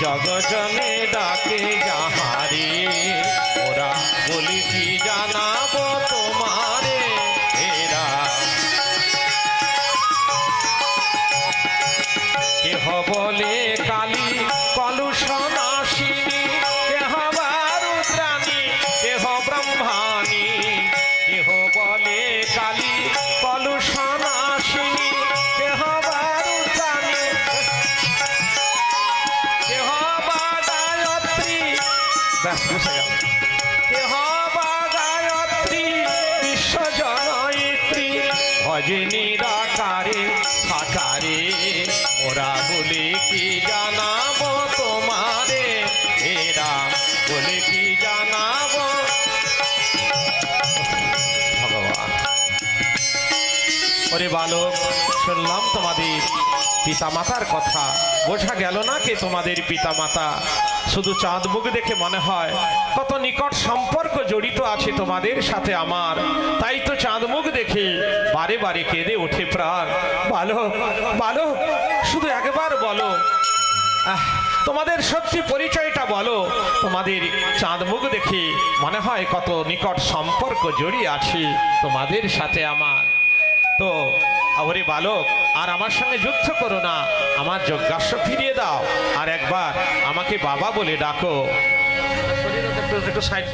জগজনে ডাকে যাহারে। ওরা বলি কি জানাব তোমারে এরা। কেহ বলে, কালী কলুষনাশিনী কেহ বা কেহ ব্রহ্মাণী। কেহ বলে, কালী ব্যাস বসে গেল। কেহ গায়ত্রী ভজে নিরাকারে সাকারে ওরা বলে কি জানাব তোমারে? এরা বলে কি জানাব? ভগবান। ওরে বালক শুনলাম তোমাদের পিতামাতার কথা। বোঝা গেল না কে তোমাদের পিতামাতা? শুধু চাঁদ মুখ দেখে মনে হয়, কত নিকট সম্পর্ক জড়িত আছে তোমাদের সাথে আমার। তাই তো চাঁদ মুখ দেখে বারে বারে কেঁদে ওঠে প্রাণ। বালক বালক শুধু একবার বলো। তোমাদের সত্যি পরিচয়টা বলো। তোমাদের চাঁদ মুখ দেখে মনে হয় কত নিকট সম্পর্ক জড়িয়ে আছে তোমাদের সাথে আমার। তো ওরে বালক, আর আমার সঙ্গে যুদ্ধ করো না, আমার যজ্ঞাস্য ফিরিয়ে দাও, আর একবার আমাকে বাবা বলে ডাকো। একটু সাইড